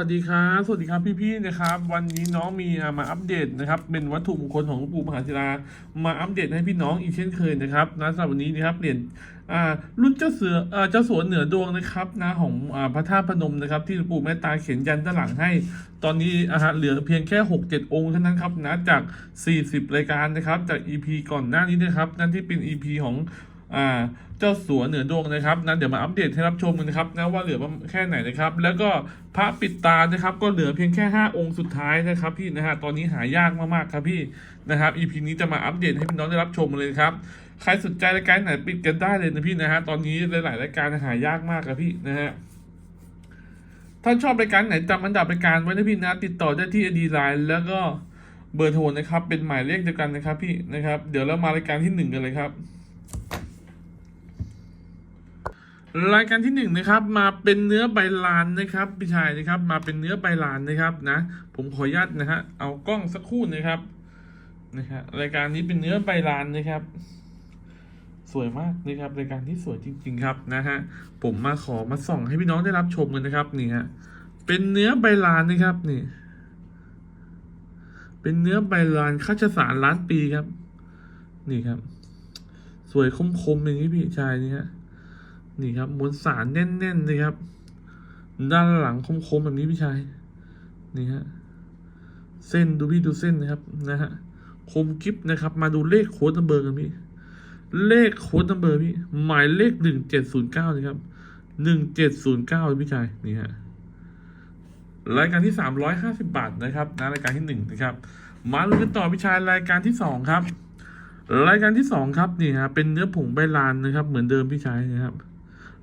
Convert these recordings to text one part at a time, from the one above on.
สวัสดีครับสวัสดีครับพี่ๆนะครับ วันนี้น้องมีมาอัปเดตนะครับ เป็นวัตถุมงคลของหลวงปู่มหาศิลามาอัปเดตให้พี่น้องอีกเช่นเคยนะครับนะสำหรับวันนี้นะครับเหรียญอ่ารุ่นเจ้าเสือเอ่อเจ้าสวนเหนือดวงนะครับนะของอ่าพระธาตุพนมนะครับ ที่หลวงปู่แม่ตาเขียนยันด้านหลังให้ ตอนนี้อ่าฮะเหลือเพียงแค่หกเจ็ดองค์เท่านั้นครับนะจากสี่สิบรายการนะครับจาก EP ก่อนหน้านี้นะครับ นั่นที่เป็น EP ของ อ่าเจ้าสัวเหนือดวงนะครับนะเดี๋ยวมาอัปเดตให้รับชมกันนะครับนะว่าเหลือแค่ไหนนะครับ แล้วก็พระปิดตานะครับ ก็เหลือเพียงแค่ 5 องค์สุดท้ายนะครับพี่นะฮะตอนนี้หายากมากๆครับพี่นะครับ EP นี้จะมาอัปเดตให้พี่น้องได้รับชมเลยครับใครสนใจรายการไหนปิดกันได้เลยนะพี่นะฮะตอนนี้หลายๆรายการหายากมากครับพี่นะฮะถ้าชอบรายการไหนจำอันดับรายการไว้นะพี่นะติดต่อได้ที่ดีไลน์แล้วก็เบอร์โทรนะครับเป็นหมายเลขเดียวกันนะครับพี่นะครับ เดี๋ยวเรามารายการที่หนึ่งกันเลยครับ รายการที่หนึ่งนะครับมาเป็นเนื้อใบลานนะครับพี่ชายนะครับมาเป็นเนื้อใบลานนะครับนะผมขออนุญาตนะฮะเอากล้องสักครู่นะครับนะครับรายการนี้เป็นเนื้อใบลานนะครับ สวยมากนะครับรายการที่สวยจริง ๆ ครับนะฮะผมมาขอมาส่องให้พี่น้องได้รับชมกันนะครับนี่ฮะเป็นเนื้อใบลานนะครับนี่ เป็นเนื้อใบลานข้าชสารล้านปีครับ นี่ครับ สวยคมๆอย่างนี้พี่ชายนี่ฮะ นี่ครับมวลสารแน่นๆเลยครับ ด้านหลังคมๆแบบนี้พี่ชายนี่ฮะเส้นดูพี่ดูเส้นนะครับนะฮะคมกิฟนะครับ มาดูเลขโค้ดนัมเบอร์กันพี่ เลขโค้ดนัมเบอร์พี่ หมายเลขหนึ่งเจ็ดศูนย์เก้าเลยครับหนึ่งเจ็ดศูนย์เก้าพี่ชายนี่ฮะรายการที่สามร้อยห้าสิบาทนะครับนะรายการที่หนึ่งนะครับ มาลุ้นกันต่อพี่ชายรายการที่สองครับ รายการที่สองครับนี่ฮะเป็นเนื้อผงใบลานนะครับ เหมือนเดิมพี่ชายนะครับ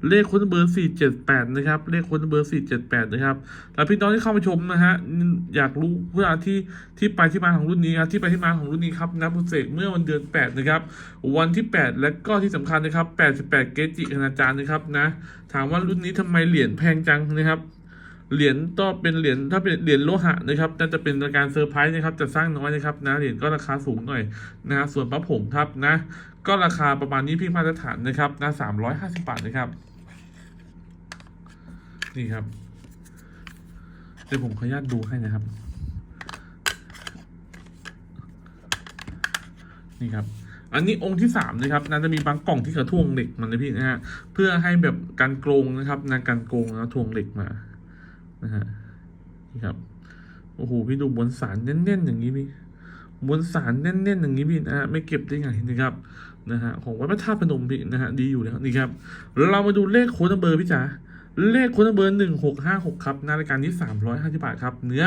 เลขค้นเบอร์ 478 นะครับ เลขค้นเบอร์ 478 นะครับ แล้วพี่น้องที่เข้ามาชมนะฮะ อยากรู้เพื่อที่ที่ไปที่มาของรุ่นนี้ครับ ที่ไปที่มาของรุ่นนี้ครับนับบุเสกเมื่อวันเดือน 8 นะครับ วันที่ 8 และก็ที่สำคัญนะครับ 88 เกจิคณาจารย์นะครับนะ ถามว่ารุ่นนี้ทำไมเหรียญแพงจังนะครับ เหรียญก็เป็นเหรียญถ้าเป็นเหรียญโลหะนะครับ น่าจะเป็นการเซอร์ไพรส์นะครับ จะสร้างน้อยนะครับนะ เหรียญก็ราคาสูงหน่อยนะฮะส่วนพระผงครับนะ ก็ราคาประมาณนี้พี่มาตรฐานนะครับนะสามร้อยห้าสิบบาทนะครับ นี่ครับ เดี๋ยวผมขออนุญาตดูให้นะครับ นี่ครับ อันนี้องค์ที่สามนะครับน่าจะมีบางกล่องที่กระท่วงเหล็กมันนะพี่นะฮะ เพื่อให้แบบการโกงนะครับนะการโกงแล้วทวงเหล็กมานะฮะ นี่ครับ โอ้โหพี่ดูบนสารแน่นๆอย่างนี้พี่บนสารแน่นๆอย่างนี้พี่นะฮะไม่เก็บได้ไงนะครับ นะฮะของวัดพระธาตุพนมพี่นะฮะดีอยู่แล้วนี่ครับเรามาดูเลขโค้ดเบอร์พี่จ๋าเลขโค้ดเบอร์หนึ่งหกห้าหกครับนรายการที่สามร้อยห้าสิบาทครับ เนื้อ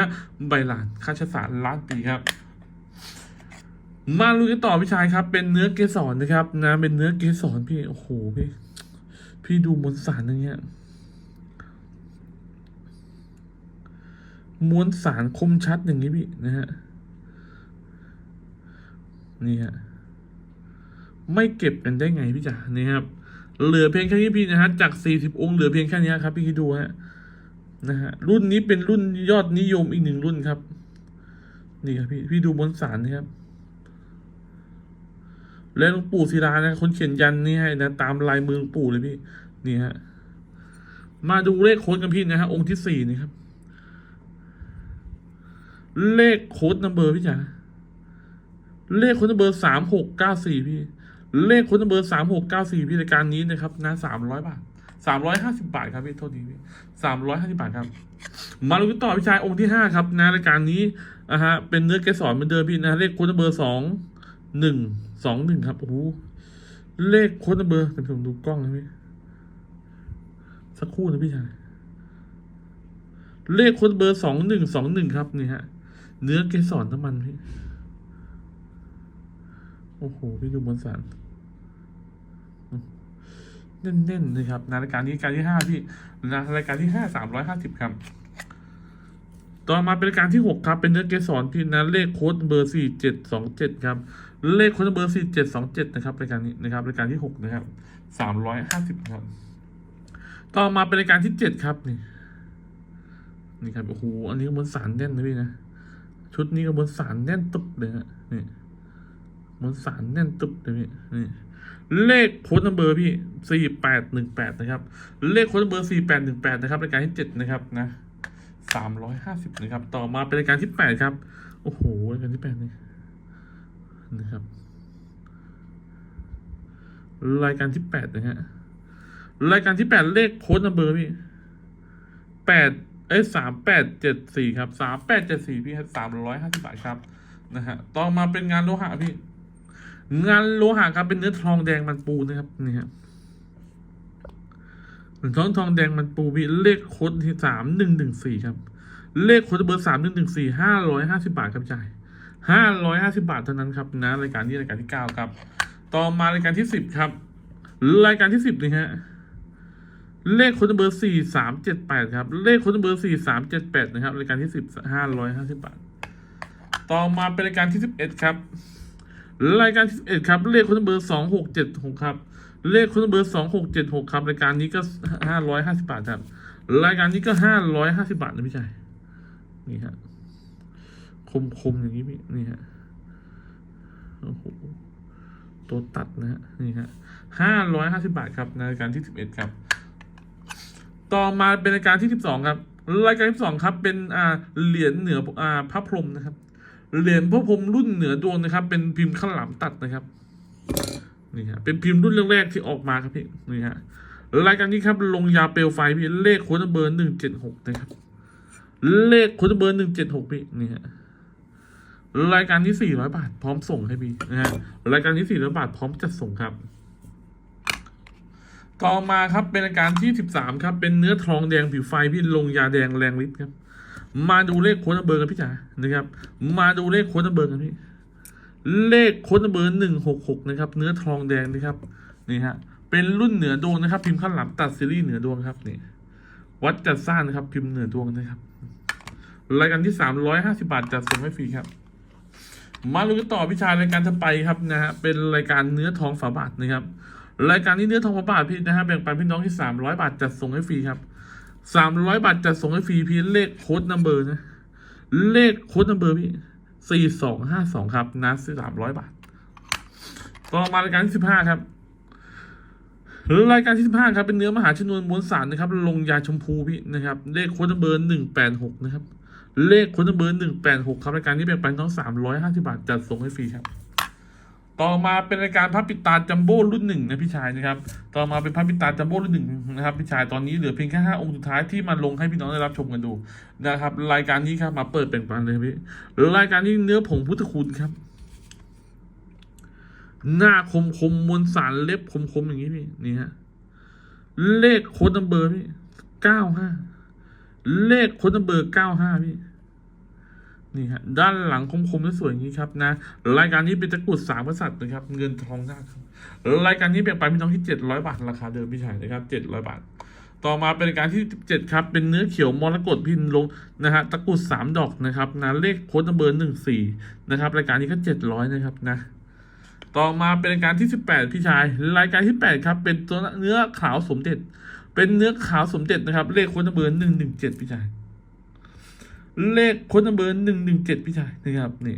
ใบลานค่าชสารล้านปีครับ มาลุยกันต่อพี่ชายครับ เป็นเนื้อเกสรนะครับ นะเป็นเนื้อเกสรพี่โอ้โหพี่ พี่ดูมวลสารอย่างเงี้ยมวลสารคมชัดอย่างนี้พี่นะฮะนี่ฮะ ไม่เก็บกันได้ไงพี่จ๋านี่ครับ เหลือเพียงแค่นี้พี่นะฮะจาก 40 องค์เหลือเพียงแค่นี้ครับ พี่คิดดูฮะนะฮะรุ่นนี้เป็นรุ่นยอดนิยมอีกหนึ่งรุ่นครับ นี่ครับพี่พี่ดูบนสารนะครับ แล้วหลวงปู่ศิลานะคนเขียนยันนี่ให้นะตามลายมือหลวงปู่เลยพี่นี่ฮะมาดูเลขโค้ดกันพี่นะฮะองค์ที่สี่นี่ครับ เลขโค้ดนัมเบอร์พี่จ๋าเลขโค้ดนัมเบอร์สามหกเก้าสี่พี่ เลขคนัมเบอร์สามหกเก้าสี่พี่รายการนี้นะครับนะสามร้อยบาทสามร้อยห้าสิบาทครับพี่โทษทีพี่สามร้อยห้าสิบาทครับ มาดูกันต่อพี่ชายองค์ที่ห้าครับนะรายการนี้นะฮะเป็นเนื้อเกสรเหมือนเดิมพี่นะเลขคนัมเบอร์สองหนึ่งสองหนึ่งครับโอ้โหเลขคนัมเบอร์เดี๋ยวผมดูกล้องนะพี่สักครู่นะพี่ชายเลขค้ดเบอร์สองหนึ่งสองหนึ่งครับนี่ฮะ เนื้อเกสรน้ำมันพี่ โอ้โห พี่ดูบนสาร แน่นๆเลยครับนะรายการนี้การที่ห้าพี่นะรายการที่ห้าสามร้อยห้าสิบครับต่อมาเป็นรายการที่หกครับเป็นเนื้อเกสรพี่นะเลขโค้ดเบอร์สี่เจ็ดสองเจ็ดครับเลขโค้ดเบอร์สี่เจ็ดสองเจ็ดนะครับรายการนี้นะครับรายการที่หกนะครับสามร้อยห้าสิบครับ ต่อมาเป็นรายการที่เจ็ดครับนี่นี่ครับโอ้โหอันนี้ก็บนสารแน่นนะพี่นะชุดนี้ก็บนสารแน่นตึบเลยฮะนี่บนสารแน่นตึบเลยพี่นี่ เลขโค้ดนัมเบอร์พี่สี่แปดหนึ่งแปดนะครับ เลขโค้ดนัมเบอร์สี่แปดหนึ่งแปดนะครับรายการที่เจ็ดนะครับนะสามร้อยห้าสิบนะครับ ต่อมาเป็นรายการที่แปดครับ โอ้โหรายการที่แปดนี่นะครับ รายการที่แปดนะฮะรายการที่แปดเลขโค้ดนัมเบอร์พี่แปดเอ้สามแปดเจ็ดสี่ครับสามแปดเจ็ดสี่พี่สามร้อยห้าสิบบาทครับนะฮะต่อมาเป็นงานโลหะพี่ งานโลหะครับเป็นเนื้อทองแดงมันปูนะครับนี่ครับทองทองแดงมันปูพี่เลขโค้ดที่สามหนึ่งหนึ่งสี่ครับ เลขโค้ดเบอร์สามหนึ่งหนึ่งสี่ห้าร้อยห้าสิบาทครับจ่ายห้าร้อยห้าสิบาทเท่านั้นครับนะรายการนี้รายการที่เก้าครับ ต่อมารายการที่สิบครับ รายการที่สิบนี่ฮะเลขคดเบอร์สี่สามเจ็ดแปดครับ เลขคดเบอร์สี่สามเจ็ดแปดนะครับรายการที่สิบห้าร้อยห้าสิบาท ต่อมาเป็นรายการที่สิบเอ็ดครับ รายการที่สิบเอ็ดครับเลขค้ดเบอร์สองหกเจ็ดหกครับ เลขค้ดเบอร์สองหกเจ็ดหกครับ รายการนี้ก็ห้าร้อยห้าสิบาทครับ รายการนี้ก็ห้าร้อยห้าสิบาทนะพี่ชาย นี่ฮะคมคมๆอย่างนี้พี่ นี่ฮะ โอ้โห ตัวตัดนะฮะ นี่ฮะห้าร้อยห้าสิบาทครับในรายการที่สิบเอ็ดครับ ต่อมาเป็นรายการที่สิบสองครับ รายการที่สิบสองครับ เป็นอ่าเหรียญเหนืออ่าพระพรหมนะครับ เหรียญพระพรหมรุ่นเหนือดวงนะครับ เป็นพิมพ์ข้าวหลามตัดนะครับนี่ฮะเป็นพิมพ์รุ่นแรกๆที่ออกมาครับพี่นี่ฮะรายการนี้ครับลงยาเปลวไฟพี่เลขค้ดเบอร์หนึ่งเจ็ดหกนะครับ เลขค้ดเบอร์หนึ่งเจ็ดหกพี่นี่ฮะรายการที่สี่ร้อยบาทพร้อมส่งให้พี่นะฮะรายการที่สี่ร้อยบาทพร้อมจัดส่งครับ ต่อมาครับเป็นรายการที่สิบสามครับ เป็นเนื้อทองแดงผิวไฟพี่ลงยาแดงแรงฤทธิ์ครับ มาดูเลขโค้ดเบอร์กันพี่จ๋านะครับ มาดูเลขโค้ดเบอร์กันพี่ เลขโค้ดเบอร์หนึ่งหกหกนะครับ เนื้อทองแดงนะครับ นี่ฮะ เป็นรุ่นเหนือดวงนะครับ พิมพ์ข้างหลังตัดซีรีส์เหนือดวงครับนี่ วัดจัดสร้างนะครับ พิมพ์เหนือดวงนะครับ รายการที่สามร้อยห้าสิบาทจัดส่งให้ฟรีครับ มาลุ้นกันต่อพิชารายการถัดไปครับนะฮะ เป็นรายการเนื้อทองฝาบาทนะครับ รายการนี้เนื้อทองฝาบาทพี่นะฮะ แบ่งปันพี่น้องที่สามร้อยบาทจัดส่งให้ฟรีครับ สามร้อยบาทจัดส่งให้ฟรีพี่เลขโค้ดนัมเบอร์นะ เลขโค้ดนัมเบอร์พี่สี่สองห้าสองครับนะสามร้อยบาท ต่อมารายการที่สิบห้าครับ รายการที่สิบห้าครับ เป็นเนื้อมหาชนวนมวลสารนะครับ ลงยาชมพูพี่นะครับ เลขโค้ดนัมเบอร์หนึ่งแปดหกนะครับ เลขโคดนเบอร์หนึ่งแปดหกครับรายการนี้เป็นไปน้องสามร้อยห้าสิบาทจัดส่งให้ฟรีครับ ต่อมาเป็นรายการพับปิตาจัมโบ้รุ่นหนึ่งนะพี่ชายนะครับ ต่อมาเป็นพับปิตาจัมโบ้รุ่นหนึ่งนะครับพี่ชายตอนนี้เหลือเพียงแค่ห้าองค์สุดท้ายที่มาลงให้พี่น้องได้รับชมกันดูนะครับ รายการนี้ครับมาเปิดเป็นปันเลยพี่รายการนี้เนื้อผงพุทธคุณครับ หน้าคมคมมวลสารเล็บคมคมอย่างนี้พี่นี่ฮะเลขโค้ดนัมเบอร์พี่เก้าห้าเลขโค้ดนัมเบอร์เก้าห้าพี่ นี่ฮะด้านหลังคมๆและสวยอย่างนี้ครับนะรายการนี้เป็นตะกรุดสามกษัตริย์นะครับ เงินทองหน้าครับรายการนี้แบ่งปันพี่น้องที่เจ็ดร้อยบาทราคาเดิมพี่ชายนะครับเจ็ดร้อยบาท ต่อมาเป็นรายการที่เจ็ดครับ เป็นเนื้อเขียวมรกตพินลงนะฮะตะกรุดสามดอกนะครับนะเลขโค้ดเบอร์หนึ่งสี่นะครับรายการนี้ก็เจ็ดร้อยนะครับนะต่อมาเป็นรายการที่สิบแปดพี่ชาย รายการที่แปดครับ เป็นตัวเนื้อขาวสมเด็จ เป็นเนื้อขาวสมเด็จนะครับ เลขโค้ดเบอร์หนึ่งหนึ่งเจ็ดพี่ชาย เลขโค้ดเบอร์หนึ่งหนึ่งเจ็ดพี่ชายนะครับนี่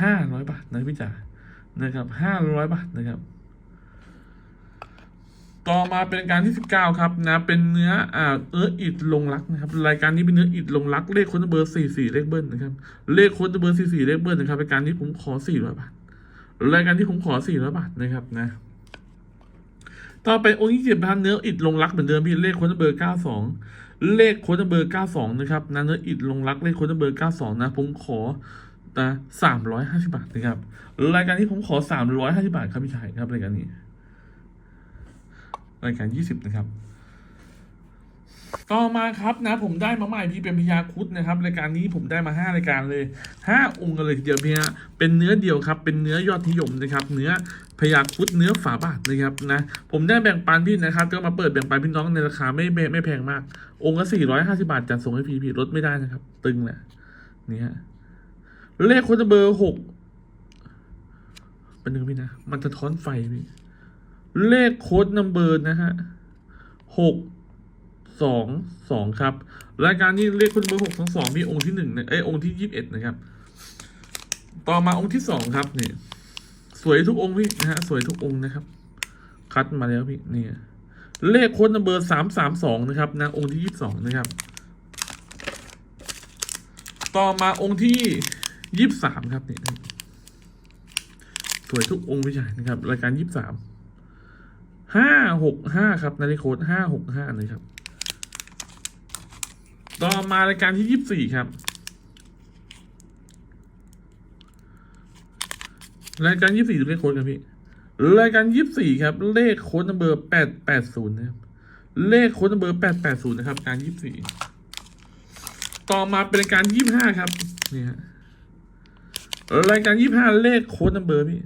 ห้าร้อยบาทนะพี่จ๋านะครับห้าร้อยบาทนะครับ ต่อมาเป็นการที่สิบเก้าครับนะเป็นเนื้ออ่าเอออิดลงรักนะครับ รายการนี้เป็นเนื้ออิดลงรัก เลขโค้ดเบอร์สี่สี่เลขเบิ้ลนะครับ เลขโค้ดเบอร์สี่สี่เลขเบิ้ลนะครับรายการนี้ผมขอสี่ร้อยบาทรายการที่ผมขอสี่ร้อยบาทนะครับนะต่อไปองค์ที่เจ็ดพันเนื้ออิดลงรักเหมือนเดิมพี่เลขค้ดเบอร์เก้าสอง เลขโค้ดเบอร์เก้าสองนะครับนะเนื้ออิดลงรักเลขโค้ดเบอร์เก้าสองนะ ผมขอนะสามร้อยห้าสิบาทนะครับ รายการที่ผมขอสามร้อยห้าสิบาทครับพี่ชายครับรายการนี้ รายการยี่สิบนะครับ ต่อมาครับนะ ผมได้มาใหม่พี่เป็นพยาคุดนะครับ รายการนี้ผมได้มาห้ารายการเลยห้าองค์กันเลยทีเดียวพี่ฮะเป็นเนื้อเดียวครับ เป็นเนื้อยอดนิยมนะครับ เนื้อ พยาครุดเนื้อฝาบาทนะครับนะผมได้แบ่งปันพี่นะครับก็มาเปิดแบ่งปันพี่น้องในราคาไม่ไม่ไม่แพงมาก องค์ละสี่ร้อยห้าสิบาทจัดส่งให้พี่พี่ลดไม่ได้นะครับ ตึงแหละนี่ฮะเลขค้ดเบอร์หกเป็นหนึ่งพี่นะ มันจะท้อนไฟพี่เลขโค้ดนัมเบอร์นะฮะหกสองสองครับ รายการนี้เลขคนเบอร์หกสองสองมีองค์ที่หนึ่งนะเอ้ยองค์ที่ยี่สิบเอ็ดนะครับ ต่อมาองค์ที่สองครับเนี่ย สวยทุกองค์พี่นะฮะสวยทุกองค์นะครับ คัดมาแล้วพี่นี่เลขโค้ดนัมเบอร์สามสามสองนะครับนะองค์ที่ยี่สิบสองนะครับ ต่อมาองค์ที่ยี่สามครับนี่สวยทุกองค์พี่ชายนะครับ รายการยี่สามห้าหกห้าครับนาฬิโคดห้าหกห้าเลยครับ ต่อมารายการที่ยี่สี่ครับ รายการยี่สี่เลขโค้ดกันพี่รายการยี่สี่ครับ เลขโค้ดนัมเบอร์แปดแปดศูนย์นะครับเลขโค้ดนัมเบอร์แปดแปดศูนย์นะครับ การยี่สี่ต่อมาเป็นรายการยี่สิบห้าครับนี่ฮะรายการยี่สิบห้าเลขโค้ดนัมเบอร์พี่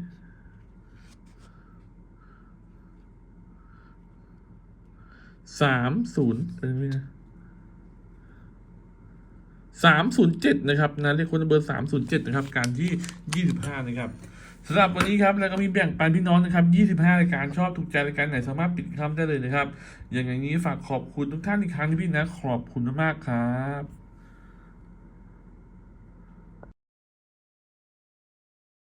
สามศูนย์เป็นไหมนะสามศูนย์เจ็ดนะครับนะเลขค้ดนัมเบอร์สามศูนย์เจ็ดนะครับ การที่ยี่สิบห้านะครับ สำหรับวันนี้ครับแล้วก็มีแบ่งปันพี่น้องนะครับ 25 รายการชอบถูกใจรายการไหนสามารถปิดคำได้เลยนะครับ อย่างอย่างนี้ฝากขอบคุณทุกท่านอีกครั้งที่พี่นะขอบคุณมากๆครับ